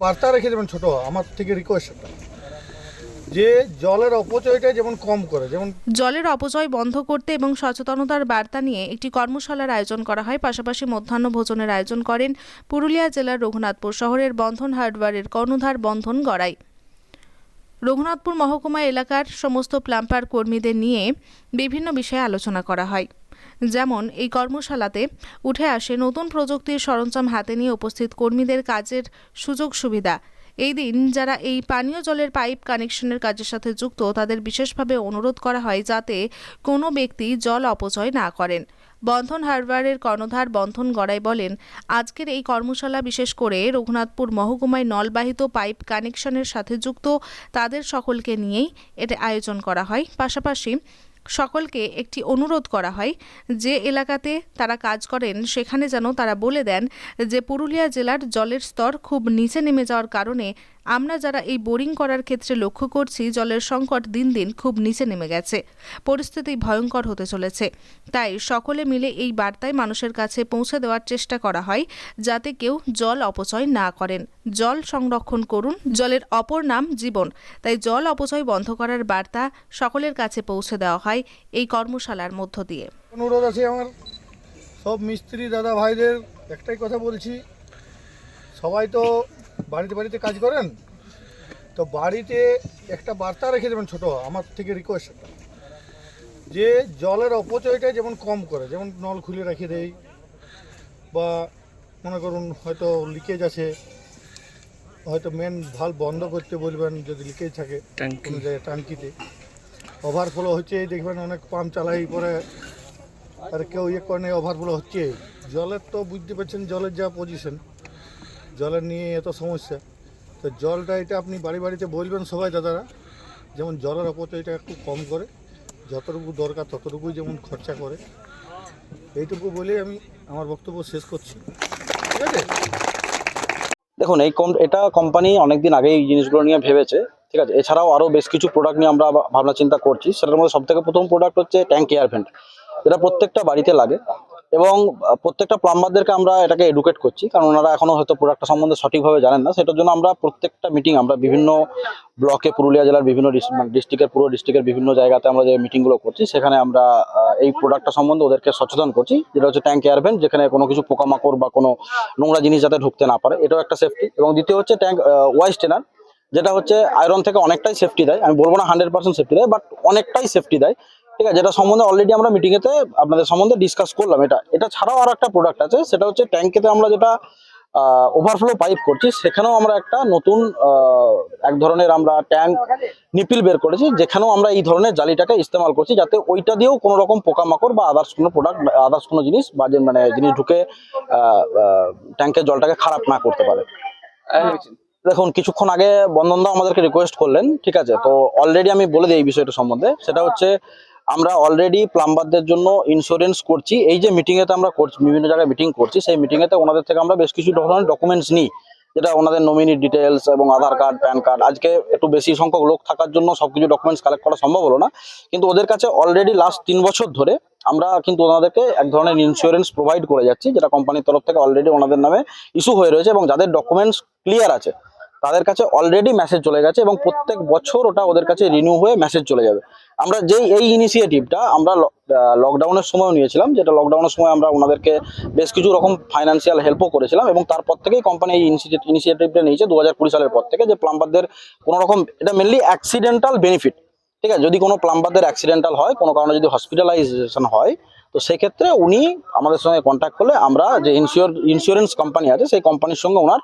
বার্তা রেখে দেবেন ছোট, আমার থেকে রিকোয়েস্ট যে জলের অপচয়টা যেমন কম করে, যেমন জলের অপচয় বন্ধ করতে এবং সচেতনতার বার্তা নিয়ে একটি কর্মশালার আয়োজন করা হয়। পাশাপাশি মধ্যাহ্ন ভোজনের আয়োজন করেন পুরুলিয়া জেলার রঘুনাথপুর শহরের বন্ধন হার্ডওয়ারের কর্ণধার বন্ধন গড়াই। রঘুনাথপুর মহকুমা এলাকার সমস্ত প্লাম্পার কর্মীদের নিয়ে বিভিন্ন বিষয়ে আলোচনা করা হয়। যেমন, এই কর্মশালাতে উঠে আসে নতুন প্রযুক্তির সরঞ্জাম হাতে নিয়ে উপস্থিত কর্মীদের কাজের সুযোগ সুবিধা। এই দিন যারা এই পানীয় জলের পাইপ কানেকশনের কাজের সাথে যুক্ত, তাদের বিশেষভাবে অনুরোধ করা হয় যাতে কোনো ব্যক্তি জল অপচয় না করেন। বন্ধন হারবারের কর্ণধার বন্ধন গড়াই বলেন, আজকের এই কর্মশালা বিশেষ করে রঘুনাথপুর মহকুমায় নলবাহিত পাইপ কানেকশনের সাথে যুক্ত তাদের সকলকে নিয়েই এটা আয়োজন করা হয়। পাশাপাশি সকলকে একটি অনুরোধ করা হয় যে এলাকাতে তারা কাজ করেন, সেখানে যেন তারা বলে দেন যে পুরুলিয়া জেলার জলের স্তর খুব নিচে নেমে যাওয়ার কারণে আমরা যারা এই বোরিং করার ক্ষেত্রে লক্ষ্য করছি, জলের সংকট দিন দিন খুব নিচে নেমে গেছে। পরিস্থিতি ভয়ঙ্কর হতে চলেছে। তাই সকলে মিলে এই বার্তায় মানুষের কাছে পৌঁছে দেওয়ার চেষ্টা করা হয়, যাতে কেউ জল অপচয় না করেন। জল সংরক্ষণ করুন, জলের অপর নাম জীবন। তাই জল অপচয় বন্ধ করার বার্তা সকলের কাছে পৌঁছে দেওয়া হয় এই কর্মশালার মধ্য দিয়ে। অনুরোধ আছে আমার। সব মিস্ত্রি, দাদা ভাইদের একটাই কথা বলছি। সবাই তো বাড়িতে বাড়িতে কাজ করেন তো বাড়িতে একটা বার্তা রেখে দেবেন ছোট আমার থেকে রিকোয়েস্ট যে জলের অপচয়টা যেমন কম করে যেমন নল খুলে রেখে দেয় বা মনে করুন হয়তো লিকেজ আছে হয়তো মেন ভালো বন্ধ করতে বলবেন যদি লিকেজ থাকে কোনো জায়গায় টাঙ্কিতে ওভারফ্লো হচ্ছে দেখবেন অনেক পাম্প চালাই পরে আর কেউ ইয়ে করে নেই ওভারফ্লো হচ্ছে। জলের তো বুঝতে পারছেন জলের যা পজিশন জলের নিয়ে এত সমস্যা। তো জলটা এটা আপনি বাড়ি বাড়িতে বলবেন সবাই দাদারা। যেমন জলের অপচয়টা একটু কম করে। যতটুকু দরকার ততটুকুই যেমন খরচা করে। এইটুকু বলে আমি আমার বক্তব্য শেষ করছি। ঠিক আছে? দেখুন, এই কম এটা কোম্পানি অনেকদিন আগে এই জিনিসগুলো নিয়ে ভেবেছে। ঠিক আছে? এছাড়াও আরও বেশ কিছু প্রোডাক্ট নিয়ে আমরা ভাবনা চিন্তা করছি। সেটার মধ্যে সবথেকে প্রথম প্রোডাক্ট হচ্ছে ট্যাঙ্ক এয়ার ভেন্ট এটা প্রত্যেকটা বাড়িতে লাগে। এবং প্রত্যেকটা প্লাম্বারদেরকে আমরা এটাকে এডুকেট করছি, কারণ ওনারা এখনও হয়তো প্রোডাক্টটা সম্বন্ধে সঠিকভাবে জানেন না। সেটার জন্য আমরা প্রত্যেকটা মিটিং আমরা বিভিন্ন ব্লকে পুরুলিয়া জেলার বিভিন্ন ডিস্ট্রিক্টের পুরো ডিস্ট্রিক্টের বিভিন্ন জায়গাতে আমরা যে মিটিংগুলো করছি, সেখানে আমরা এই প্রোডাক্টটা সম্বন্ধে ওদেরকে সচেতন করছি, যেটা হচ্ছে ট্যাঙ্ক এয়ার ভেন্ট যেখানে কোনো কিছু পোকামাকড় বা কোনো নোংরা জিনিস যাতে ঢুকতে না পারে, এটাও একটা সেফটি এবং দ্বিতীয় হচ্ছে ট্যাঙ্ক ওয়াইস টেনার যেটা হচ্ছে আয়রন থেকে অনেকটাই সেফটি দেয়। আমি বলব না হান্ড্রেড পার্সেন্ট সেফটি দেয় বাট অনেকটাই সেফটি দেয়। ঠিক আছে, যেটা সম্বন্ধে অলরেডি আমরা মিটিংয়েতে আপনাদের সম্বন্ধে ডিসকাস করলাম। এটা এটা ছাড়াও আরও একটা প্রোডাক্ট আছে, সেটা হচ্ছে ট্যাঙ্কেতে আমরা যেটা ওভারফ্লো পাইপ করছি, সেখানেও আমরা একটা নতুন এক ধরনের আমরা ট্যাঙ্ক নিপিল বের করেছি, যেখানেও আমরা এই ধরনের জালিটাকে ইস্তেমাল করছি, যাতে ওইটা দিয়েও কোনো রকম পোকামাকড় বা আদার্স কোনো প্রোডাক্ট আদার্স কোনো জিনিস বা মানে জিনিস ঢুকে ট্যাঙ্কের জলটাকে খারাপ না করতে পারে। দেখুন, কিছুক্ষণ আগে বন্ধনদা আমাদেরকে রিকোয়েস্ট করলেন, ঠিক আছে? তো অলরেডি আমি বলে দিই এই বিষয়টা সম্বন্ধে। সেটা হচ্ছে আমরা অলরেডি প্লাম্বারদের জন্য ইন্স্যুরেন্স করছি। এই যে মিটিং এতে আমরা করছি, বিভিন্ন জায়গায় মিটিং করছি, সেই মিটিং এতে ওনাদের থেকে আমরা বেশ কিছু ধরনের ডকুমেন্টস নিই, যেটা ওনাদের নমিনি ডিটেলস এবং আধার কার্ড প্যান কার্ড আজকে একটু বেশি সংখ্যক লোক থাকার জন্য সবকিছু ডকুমেন্টস কালেক্ট করা সম্ভব হলো না। কিন্তু ওদের কাছে অলরেডি লাস্ট তিন বছর ধরে আমরা কিন্তু ওনাদেরকে এক ধরনের ইন্স্যুরেন্স প্রোভাইড করে যাচ্ছি, যেটা কোম্পানির তরফ থেকে অলরেডি ওনাদের নামে ইস্যু হয়ে রয়েছে এবং যাদের ডকুমেন্টস ক্লিয়ার আছে তাদের কাছে অলরেডি মেসেজ চলে গেছে এবং প্রত্যেক বছর ওটা ওদের কাছে রিনিউ হয়ে মেসেজ চলে যাবে। আমরা যেই, এই ইনিশিয়েটিভটা আমরা লকডাউনের সময় নিয়েছিলাম, যেটা লকডাউনের সময় আমরা ওনাদেরকে বেশ কিছু রকম ফাইন্যান্সিয়াল হেল্পও করেছিলাম এবং তারপর থেকেই কোম্পানি এই ইনিশিয়েটিভটা নিয়েছে দু হাজার কুড়ি সালের পর থেকে, যে প্লাম্বারদের কোনো রকম, এটা মেনলি অ্যাক্সিডেন্টাল বেনিফিট ঠিক আছে? যদি কোনো প্লাম্বারদের অ্যাক্সিডেন্টাল হয়, কোনো কারণে যদি হসপিটালাইজেশন হয়, তো সেক্ষেত্রে উনি আমাদের সঙ্গে কন্ট্যাক্ট করলে আমরা যে ইন্স্যুর ইন্স্যুরেন্স কোম্পানি আছে, সেই কোম্পানির সঙ্গে ওনার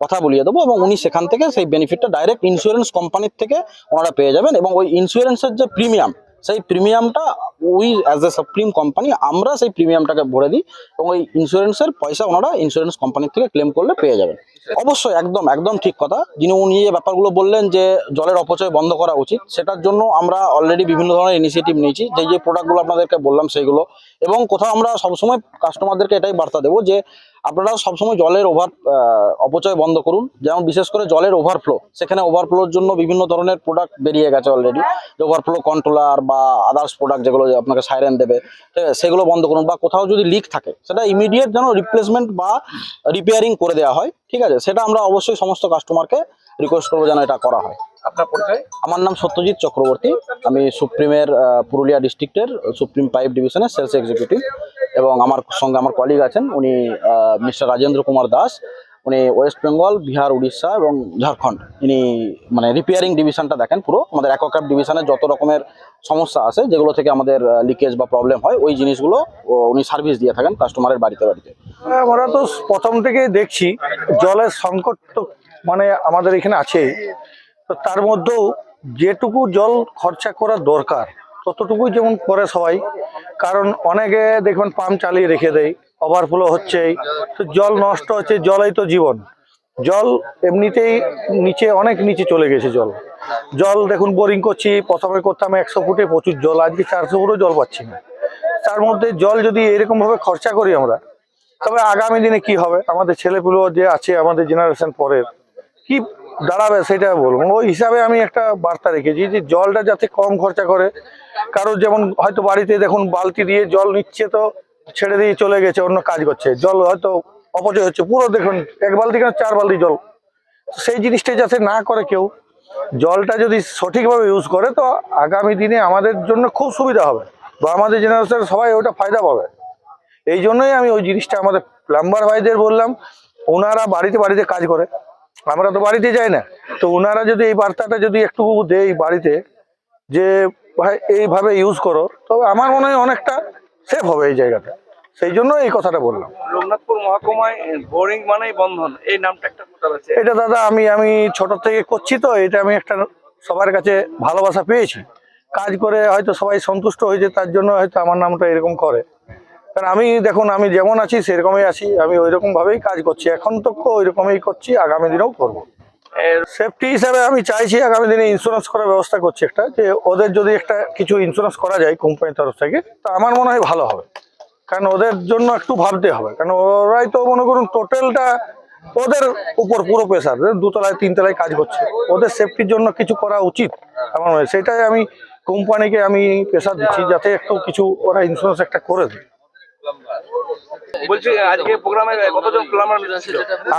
কথা বলিয়ে দেবো এবং উনি সেখান থেকে সেই বেনিফিটটা ডাইরেক্ট ইন্স্যুরেন্স কোম্পানির থেকে ওনারা পেয়ে যাবেন এবং ওই ইন্স্যুরেন্সের যে প্রিমিয়াম সেই প্রিমিয়ামটা we as a Supreme company আমরা সেই প্রিমিয়ামটাকে ভরে দিই এবং ওই ইন্স্যুরেন্সের পয়সা ওনারা ইন্স্যুরেন্স কোম্পানির থেকে ক্লেম করলে পেয়ে যাবেন। অবশ্যই একদম একদম ঠিক কথা। যিনি উনি যে ব্যাপারগুলো বললেন যে জলের অপচয় বন্ধ করা উচিত, সেটার জন্য আমরা অলরেডি বিভিন্ন ধরনের ইনিশিয়েটিভ নিয়েছি। যে যে প্রোডাক্টগুলো আপনাদেরকে বললাম সেইগুলো। এবং কোথাও আমরা সবসময় কাস্টমারদেরকে এটাই বার্তা দেবো যে আপনারা সবসময় জলের ওভার অপচয় বন্ধ করুন। যেমন বিশেষ করে জলের ওভারফ্লো সেখানে ওভারফ্লোর জন্য বিভিন্ন ধরনের প্রোডাক্ট বেরিয়ে গেছে অলরেডি ওভারফ্লো কন্ট্রোলার বা আদার্স প্রোডাক্ট যেগুলো আপনাকে সাইরেন দেবে সেগুলো বন্ধ করুন বা কোথাও যদি লিক থাকে, সেটা ইমিডিয়েট যেন রিপ্লেসমেন্ট বা রিপেয়ারিং করে দেওয়া হয়, ঠিক আছে, সেটা আমরা অবশ্যই সমস্ত কাস্টমারকে রিকোয়েস্ট করব যেন এটা করা হয়। আপনার পরিচয়? আমার নাম সত্যজিৎ চক্রবর্তী। আমি সুপ্রিমের পুরুলিয়া ডিস্ট্রিক্টের সুপ্রিম পাইপ ডিভিশনের সেলস এক্সিকিউটিভ এবং আমার সঙ্গে আমার কলিগ আছেন উনি মিস্টার রাজেন্দ্র কুমার দাস। উনি ওয়েস্ট বেঙ্গল বিহার উড়িষ্যা এবং ঝাড়খণ্ড। ইনি মানে রিপেয়ারিং ডিভিশনটা দেখেন পুরো। আমাদের অ্যাকোক্যাপ ডিভিশনের যত রকমের সমস্যা আছে যেগুলো থেকে আমাদের লিকেজ বা প্রবলেম হয় ওই জিনিসগুলো উনি সার্ভিস দিয়ে থাকেন কাস্টমারের বাড়িতে বাড়িতে। আমরা তো প্রথম থেকেই দেখছি জলের সংকট তো মানে আমাদের এখানে আছেই। তো তার মধ্যেও যেটুকু জল খরচা করা দরকার, ততটুকুই যেমন করে সবাই। কারণ অনেকে দেখবেন পাম্প চালিয়ে রেখে দেয় ওভারফ্লো হচ্ছেই। তো জল নষ্ট হচ্ছে, জলই তো জীবন। জল এমনিতেই নিচে, অনেক নিচে চলে গেছে জল। জল দেখুন বোরিং করছি, প্রথমে করতাম একশো ফুটে প্রচুর জল, আজকে চারশো ফুটও জল পাচ্ছি না। তার মধ্যে জল যদি এরকম ভাবে খরচা করি আমরা, তবে আগামী দিনে কি হবে? আমাদের ছেলেপুলো যে আছে, আমাদের জেনারেশন পরের, কি দাঁড়াবে সেটা বলব। ওই হিসাবে আমি একটা বার্তা রেখেছি যে জলটা যাতে কম খরচা করে। কারও যেমন হয়তো বাড়িতে দেখুন বালতি দিয়ে জল নিচ্ছে তো ছেড়ে দিয়ে চলে গেছে, অন্য কাজ করছে। জল হয়তো অপচয় হচ্ছে, পুরো দেখুন এক বালতি কেন চার বালতি জল? সেই জিনিসটা যাতে না করে কেউ, জলটা যদি সঠিকভাবে ইউজ করে তো আগামী দিনে আমাদের জন্য খুব সুবিধা হবে। বা আমাদের জেনারেশন সবাই ওটা ফায়দা পাবে। এই জন্যই আমি ওই জিনিসটা আমাদের প্লাম্বার ভাইদের বললাম, ওনারা বাড়িতে বাড়িতে কাজ করে। আমরা তো বাড়িতে যাই না। তো ওনারা যদি এই বার্তাটা যদি একটু দেয় বাড়িতে যে ভাই এইভাবে ইউজ করো তবে আমার মনে হয় অনেকটা সেফ হবে এই জায়গাটা। সেই জন্য এই কথাটা বললাম। রঘুনাথপুর মহকুমায় বোরিং মানেই বন্ধন। এই নামটা একটা আছে? এটা দাদা আমি আমি ছোট থেকে করছি তো এটা আমি একটা সবার কাছে ভালোবাসা পেয়েছি। কাজ করে হয়তো সবাই সন্তুষ্ট হয়েছে তার জন্য হয়তো আমার নামটা এরকম করে। কারণ আমি দেখুন, আমি যেমন আছি, সেরকমই আছি। আমি ওই রকম ভাবেই কাজ করছি। এখন তো ওই রকমই করছি, আগামী দিনেও করব। সেফটি হিসাবে আমি চাইছি আগামী দিনে ইন্স্যুরেন্স করার ব্যবস্থা করছি একটা, যে ওদের যদি একটা কিছু ইন্স্যুরেন্স করা যায় কোম্পানির তরফ থেকে, তা আমার মনে হয় ভালো হবে। কারণ ওদের জন্য একটু ভাবতে হবে। কারণ ওরাই তো মনে করুন টোটালটা ওদের উপর পুরো প্রেশার দুতলায়, তিনতলায় কাজ করছে। ওদের সেফটির জন্য কিছু করা উচিত আমার মনে হয়। সেটাই আমি কোম্পানিকে আমি প্রেশার দিচ্ছি, যাতে একটু কিছু ওরা ইন্স্যুরেন্স একটা করে দেয়। বলছি আজকে প্রোগ্রামে কতজন প্লাম্বার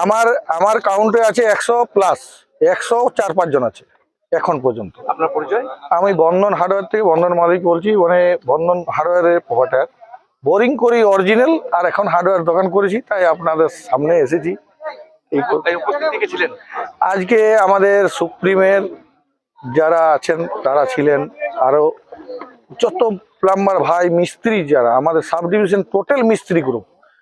আমার আমার কাউন্টে আছে একশো প্লাস একশো চার পাঁচজন আছে এখন পর্যন্ত। আপনার পরিচয়? আমি বন্ধন হার্ডওয়্যার থেকে বন্ধন মালিক বলছি মানে বন্ধন হার্ডওয়্যারের প্রোভাইডার বোরিং করি অরিজিনাল আর এখন হার্ডওয়্যার দোকান করেছি তাই আপনাদের সামনে এসেছি। আজকে আমাদের সুপ্রিমের যারা আছেন তারা ছিলেন আরও যত প্লাম্বার ভাই মিস্ত্রি যারা আমাদের সাব ডিভিশন টোটাল মিস্ত্রি গ্রুপ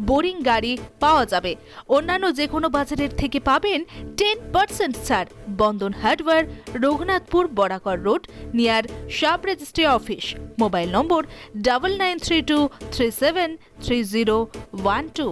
বোরিং গাড়ি পাওয়া যাবে। অন্যান্য যে কোনো বাজারের থেকে পাবেন টেন পার্সেন্ট ছাড়। Bandhan hardware, Raghunathpur Barakar road near sub registry office mobile number double nine three two three seven three zero one two